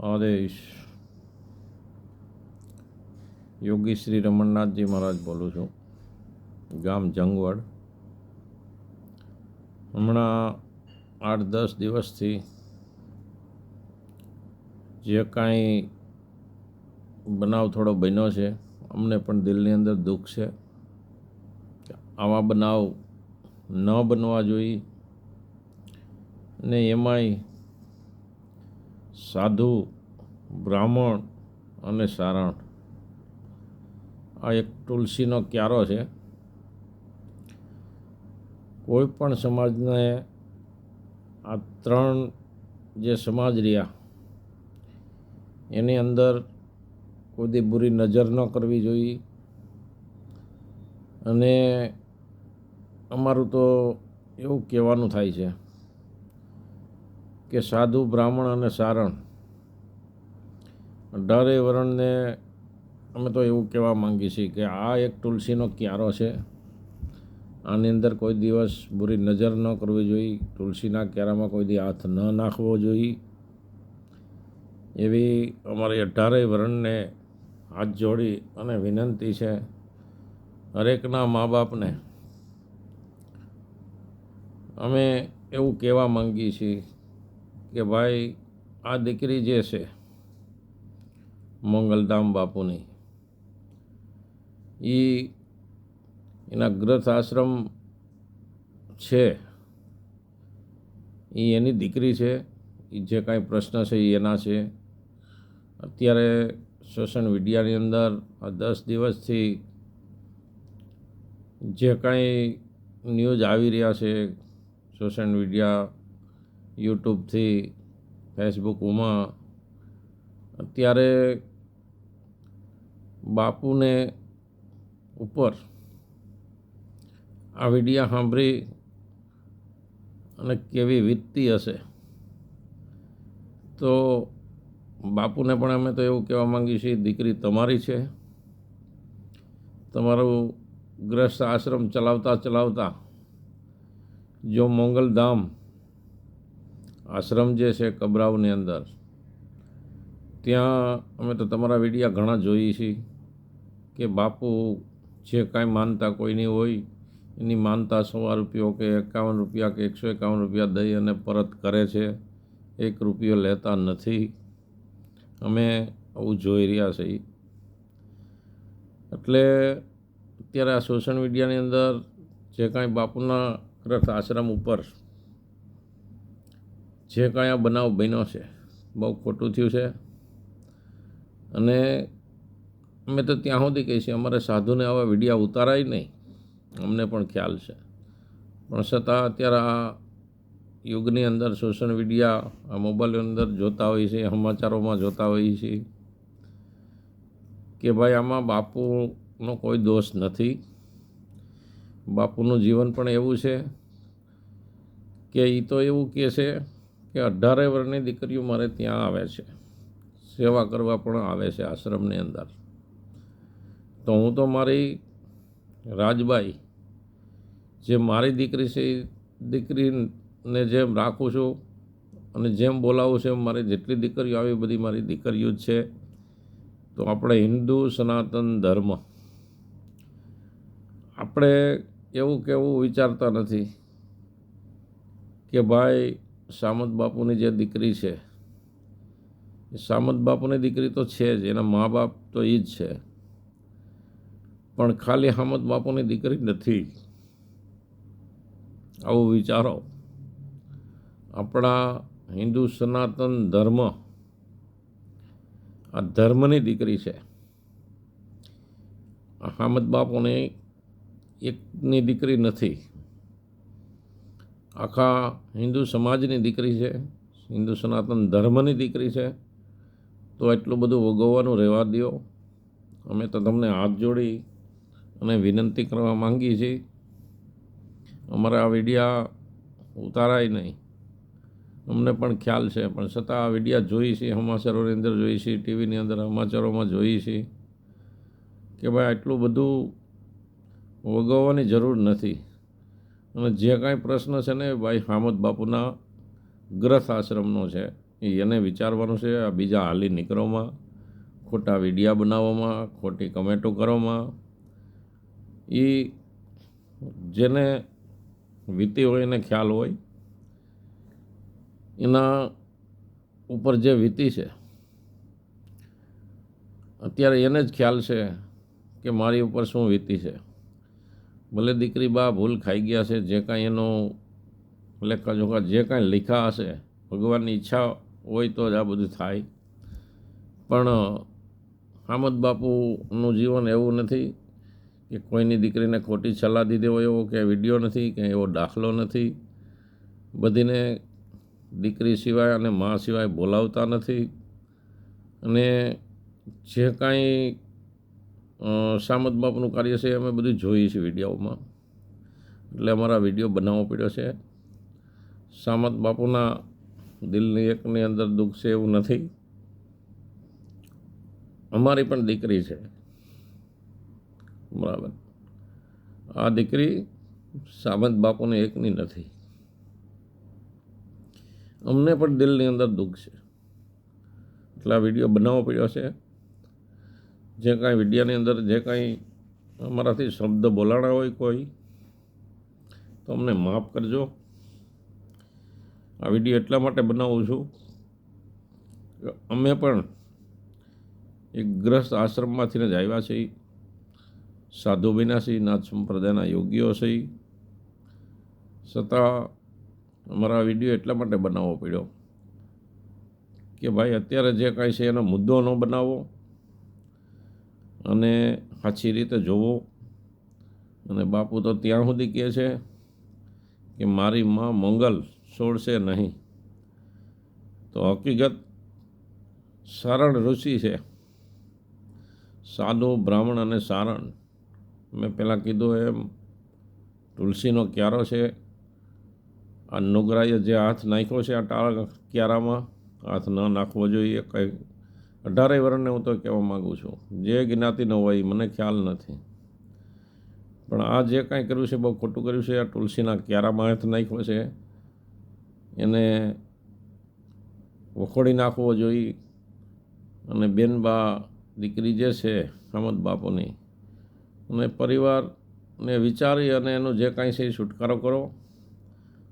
આદેશ યોગી શ્રી રમણનાથજી મહારાજ બોલું છું. ગામ જંગવડ. હમણાં આઠ દસ દિવસથી જે કાંઈ બનાવ થોડો બન્યો છે, અમને પણ દિલની અંદર દુઃખ છે આવા બનાવ ન બનવા જોઈએ. ને એમાંય સાધુ, બ્રાહ્મણ અને સારણ આ એક તુલસીનો ક્યારો છે. કોઈ પણ સમાજને આ ત્રણ જે સમાજ રહ્યા, એની અંદર કોઈ બુરી નજર ન કરવી જોઈએ. અને અમારું તો એવું કહેવાનું થાય છે કે સાધુ બ્રાહ્મણ અને સારણ. અઢારે વરણને અમે તો એવું કહેવા માંગીએ છીએ કે આ એક તુલસીનો ક્યારો છે. આની અંદર કોઈ દિવસ બુરી નજર ન કરવી જોઈએ. તુલસીના ક્યારામાં કોઈ દી હાથ ન નાખવો જોઈએ. એવી અમારી અઢારેય વરણને હાથ જોડી અને વિનંતી છે હરેકના મા બાપને. અમે એવું કહેવા માંગીએ છીએ કે ભાઈ, આ દીકરી જે છે, મંગલધામ બાપુની એ એના ગ્રથ આશ્રમ છે એ એની દીકરી છે એ જે કાંઈ પ્રશ્ન છે એ એના છે. અત્યારે સોશિયલ મીડિયાની અંદર આ દસ દિવસથી જે કાંઈ ન્યૂઝ આવી રહ્યા છે સોશિયલ મીડિયા યુટ્યુબથી, ફેસબુકમાં. અત્યારે બાપુને ઉપર આ વિડીયા સાંભળી અને કેવી વીતતી હશે. તો બાપુને પણ અમે તો એવું કહેવા માંગીએ છીએ, દીકરી તમારી છે. તમારું ગ્રસ્ત આશ્રમ ચલાવતા ચલાવતા જો મોંગલધામ આશ્રમ જે છે કબરાવની અંદર, ત્યાં અમે તો તમારા વિડીયા ઘણા જોઈએ છીએ કે બાપુ જે કાંઈ માનતા કોઈની હોય, એની માનતા સો રૂપિયો કે એકાવન રૂપિયા કે એકસો એકાવન રૂપિયા દઈ અને પરત કરે છે, એક રૂપિયો લેતા નથી. અમે આવું જોઈ રહ્યા છીએ. એટલે અત્યારે આ સોશિયલ મીડિયાની અંદર જે કાંઈ બાપુના રથ આશ્રમ ઉપર જે કાંઈ આ બનાવ બન્યો છે, બહુ ખોટું થયું છે. અને અમે તો ત્યાં સુધી કહીએ છીએ, અમારે સાધુને આવા વિડીયા ઉતારાય નહીં. અમને પણ ખ્યાલ છે. પણ છતાં અત્યારે આ યુગની અંદર સોશિયલ મીડિયા, આ મોબાઈલની અંદર જોતા હોઈએ છીએ, સમાચારોમાં જોતા હોઈએ છીએ કે ભાઈ આમાં બાપુનો કોઈ દોષ નથી. બાપુનું જીવન પણ એવું છે કે એ તો એવું કહે છે કે અઢારે વર્ષની દીકરીઓ મારે ત્યાં આવે છે. સેવા કરવા પણ આવે છે આશ્રમની અંદર. તો હું તો મારી રાજબાઈ, જે મારી દીકરી છે, એ દીકરીને જેમ રાખું છું અને જેમ બોલાવું છું એમ મારી જેટલી દીકરીઓ આવી બધી મારી દીકરીઓ જ છે. તો આપણે હિન્દુ સનાતન ધર્મ, આપણે એવું કેવું વિચારતા નથી કે ભાઈ સામંત બાપુની જે દીકરી છે, એ સામંત બાપુની દીકરી તો છે જ, એના મા બાપ તો એ જ છે. પણ ખાલી સામંત બાપુની દીકરી નથી. આવું વિચારો. આપણા હિન્દુ સનાતન ધર્મ આ ધર્મની દીકરી છે. હામદ બાપુની એકની દીકરી નથી. આખા હિન્દુ સમાજની દીકરી છે, હિન્દુ સનાતન ધર્મની દીકરી છે, તો એટલું બધું ભોગવવાનું રહેવા દો અમે તો તમને હાથ જોડી અને વિનંતી કરવા માંગીએ છીએ. અમારા આ વિડીયા ઉતારાય નહીં. અમને પણ ખ્યાલ છે, પણ છતાં આ વિડીયા જોઈએ છીએ સમાચારોની અંદર જોઈએ છીએ, ટીવીની અંદર સમાચારોમાં જોઈએ છીએ કે ભાઈ આટલું બધું વગવવાની જરૂર નથી. અને જે કાંઈ પ્રશ્ન છે ને ભાઈ હામદ બાપુના ગ્રથ આશ્રમનો છે એને વિચારવાનું છે, આ બીજા હાલી નીકળવામાં, ખોટા વિડીયા બનાવવામાં, ખોટી કમેન્ટો કરવામાં. એ જેને વીતી હોય એને ખ્યાલ હોય, એના ઉપર જે વીતી છે, અત્યારે એને જ ખ્યાલ છે કે મારી ઉપર શું વીતી છે. ભલે દીકરી બા ભૂલ ખાઈ ગયા છે, જે કાંઈ એનો લેખા જોખા જે કાંઈ લખ્યા હશે, ભગવાનની ઈચ્છા હોય તો જ આ બધું થાય. પણ હામદ બાપુનું જીવન એવું નથી કે કોઈની દીકરીને ખોટી સલાહ દીધી હોય એવો કે વીડિયો નથી, કે એવો દાખલો નથી. બધીને દીકરી સિવાય અને મા સિવાય બોલાવતા નથી. અને જે કાંઈ અ, સામત બાપનું કાર્ય છે અમે બધું જોઈએ છીએ વિડીયોમાં. એટલે અમારા વીડિયો બનાવવો પડ્યો છે. સામત બાપુના દિલની એકની અંદર દુઃખ છે એવું નથી. અમારી પણ દીકરી છે. બરાબર. આ દીકરી સામંત બાપુને એકની નથી. અમને પણ દિલની અંદર દુઃખ છે. એટલે આ વીડિયો બનાવવો પડ્યો છે. જે કાંઈ વિડીયાની અંદર જે કાંઈ અમારાથી શબ્દ બોલાણા હોય કોઈ, તો અમને માફ કરજો. આ વીડિયો એટલા માટે બનાવું છું કે અમે પણ એક ગ્રસ્ત આશ્રમમાંથી જ આવ્યા છીએ. સાધુ બન્યા નાથ સંપ્રદાયના યોગીઓ છીએ. છતાં અમારા વીડિયો એટલા માટે બનાવવો પડ્યો કે ભાઈ, અત્યારે જે કાંઈ છે એનો મુદ્દો ન બનાવો. અને સાચી રીતે જોવો. અને બાપુ તો ત્યાં સુધી કહે છે કે મારી માં મંગલ છોડશે નહીં. તો હકીકત સારણ ઋષિ છે. સાધુ, બ્રાહ્મણ અને સારણ. મેં પહેલાં કીધું એમ, તુલસીનો ક્યારો છે. આ નુગરાએ જે હાથ નાખ્યો છે આ ટાળ ક્યારામાં, હાથ ન નાખવો જોઈએ, કંઈ અઢારેય વર્ણને હું તો કહેવા માગું છું. જે જ્ઞાતિનો હોય મને ખ્યાલ નથી. પણ આ જે કાંઈ કર્યું છે, બહુ ખોટું કર્યું છે, આ તુલસીના ક્યારામાં હાથ નાખ્યો છે, એને વખોડી નાખવો જોઈએ. અને બેનબા દીકરી જે છે હમદ બાપુની, અને પરિવારને વિચારી અને એનું જે કાંઈ છે એ છુટકારો કરો.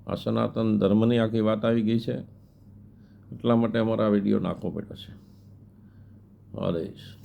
આ સનાતન ધર્મની આખી વાત આવી ગઈ છે. એટલા માટે અમારા વીડિયો નાખવો પડ્યો છે. Olha isso.